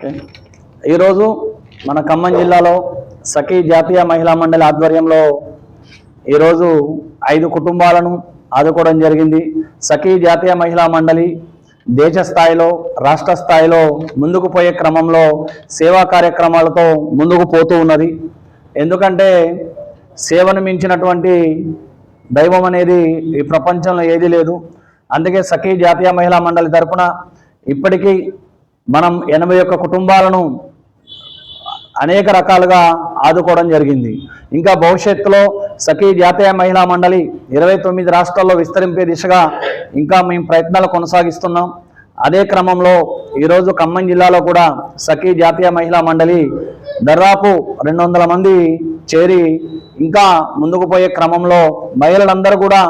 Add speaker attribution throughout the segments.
Speaker 1: Okay. ఈరోజు మన ఖమ్మం జిల్లాలో సఖీ జాతీయ మహిళా మండలి ఆధ్వర్యంలో ఈరోజు ఐదు కుటుంబాలను ఆదుకోవడం జరిగింది. సఖీ జాతీయ మహిళా మండలి దేశ స్థాయిలో రాష్ట్ర స్థాయిలో ముందుకు పోయే క్రమంలో సేవా కార్యక్రమాలతో ముందుకు పోతూ ఉన్నది. ఎందుకంటే సేవను మించినటువంటి దైవం అనేది ఈ ప్రపంచంలో ఏదీ లేదు. అందుకే సఖీ జాతీయ మహిళా మండలి తరపున ఇప్పటికీ మనం ఎనభై ఒక్క కుటుంబాలను అనేక రకాలుగా ఆదుకోవడం జరిగింది. ఇంకా భవిష్యత్తులో సఖీ జాతీయ మహిళా మండలి ఇరవై తొమ్మిది రాష్ట్రాల్లో విస్తరింపే దిశగా ఇంకా మేము ప్రయత్నాలు కొనసాగిస్తున్నాం. అదే క్రమంలో ఈరోజు ఖమ్మం జిల్లాలో కూడా సఖీ జాతీయ మహిళా మండలి దాదాపు రెండు వందల మంది చేరి ఇంకా ముందుకు పోయే క్రమంలో మహిళలందరూ కూడా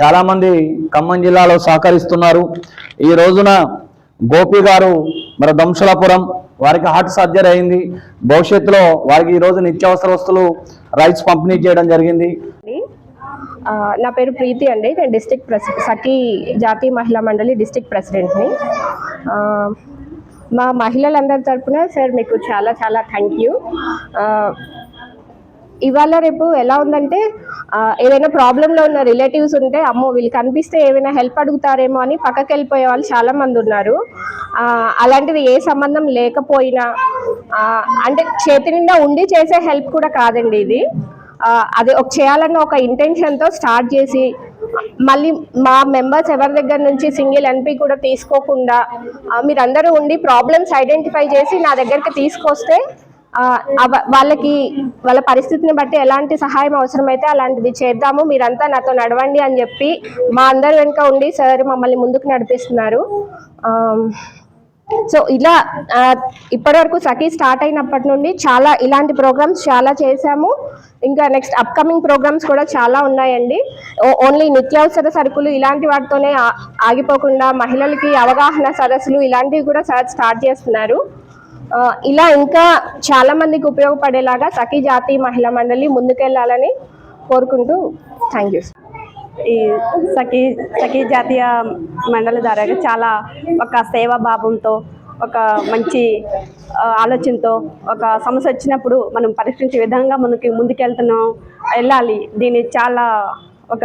Speaker 1: చాలామంది ఖమ్మం జిల్లాలో సహకరిస్తున్నారు. ఈ రోజున గోపి గారు మరి దంశలాపురం వారికి హార్ట్ సర్జరీ అయింది. భవిష్యత్తులో వారికి ఈరోజు నిత్యావసర వస్తువులు రైస్ పంపిణీ చేయడం జరిగింది.
Speaker 2: నా పేరు ప్రీతి అండి. నేను డిస్టిక్ ప్రెసి సఖీ జాతీయ మహిళా మండలి డిస్టిక్ ప్రెసిడెంట్ని. మా మహిళలందరి తరఫున సార్ మీకు చాలా చాలా థ్యాంక్ యూ. ఇవాళ రేపు ఎలా ఉందంటే ఏదైనా ప్రాబ్లంలో ఉన్న రిలేటివ్స్ ఉంటే అమ్మో వీళ్ళు కనిపిస్తే ఏమైనా హెల్ప్ అడుగుతారేమో అని పక్కకి వెళ్ళిపోయే వాళ్ళు చాలామంది ఉన్నారు. అలాంటిది ఏ సంబంధం లేకపోయినా అంటే చేతి నిండా ఉండి చేసే హెల్ప్ కూడా కాదండి ఇది. అది ఒక చేయాలన్న ఒక ఇంటెన్షన్తో స్టార్ట్ చేసి మళ్ళీ మా మెంబర్స్ ఎవరి దగ్గర నుంచి సింగిల్ ఎన్పి కూడా తీసుకోకుండా మీరందరూ ఉండి ప్రాబ్లమ్స్ ఐడెంటిఫై చేసి నా దగ్గరికి తీసుకొస్తే వాళ్ళకి వాళ్ళ పరిస్థితిని బట్టి ఎలాంటి సహాయం అవసరమైతే అలాంటిది చేద్దాము. మీరంతా నాతో నడవండి అని చెప్పి మా అందరి వెనుక ఉండి సార్ మమ్మల్ని ముందుకు నడిపిస్తున్నారు. సో ఇలా ఇప్పటివరకు సఖీ స్టార్ట్ అయినప్పటి నుండి చాలా ఇలాంటి ప్రోగ్రామ్స్ చాలా చేశాము. ఇంకా నెక్స్ట్ అప్కమింగ్ ప్రోగ్రామ్స్ కూడా చాలా ఉన్నాయండి. ఓన్లీ నిత్యావసర సరుకులు ఇలాంటి వాటితోనే ఆగిపోకుండా మహిళలకి అవగాహన సదస్సులు ఇలాంటివి కూడా సార్ స్టార్ట్ చేస్తున్నారు. ఇలా ఇంకా చాలా మందికి ఉపయోగపడేలాగా సఖీ జాతీయ మహిళా మండలి ముందుకెళ్ళాలని కోరుకుంటూ థ్యాంక్ యూ.
Speaker 3: ఈ సఖీ సఖీ జాతీయ మండలి ద్వారా చాలా ఒక సేవా భావంతో ఒక మంచి ఆలోచనతో ఒక సమస్య వచ్చినప్పుడు మనం పరిష్కరించే విధంగా మనకి ముందుకెళ్తున్నాం వెళ్ళాలి. దీన్ని చాలా ఒక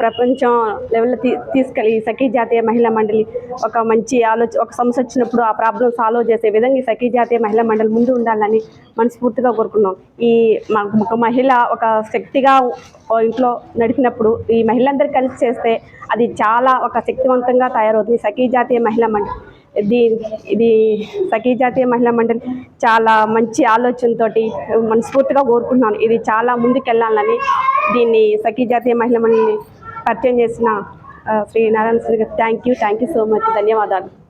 Speaker 3: ప్రపంచం లెవెల్లో తీ తీసుకెళ్ళి సఖీ జాతీయ మహిళా మండలి ఒక మంచి ఆలోచన ఒక సమస్య వచ్చినప్పుడు ఆ ప్రాబ్లం సాల్వ్ చేసే విధంగా ఈ సఖీ జాతీయ మహిళా మండలి ముందు ఉండాలని మనస్ఫూర్తిగా కోరుకున్నాం ఈ ఒక మహిళ ఒక శక్తిగా ఇంట్లో నడిపినప్పుడు ఈ మహిళలందరూ కలిసి చేస్తే అది చాలా ఒక శక్తివంతంగా తయారవుతుంది. సఖీ జాతీయ మహిళా మండలి ఇది ఇది సఖీ జాతీయ మహిళా మండలి చాలా మంచి ఆలోచనతోటి మనస్ఫూర్తిగా కోరుకుంటున్నాను. ఇది చాలా ముందుకెళ్ళాలని దీన్ని సఖీ జాతీయ మహిళ మండలిని పరిచయం చేసిన Shri Narayana Shri thank you thank you so much ధన్యవాదాలు.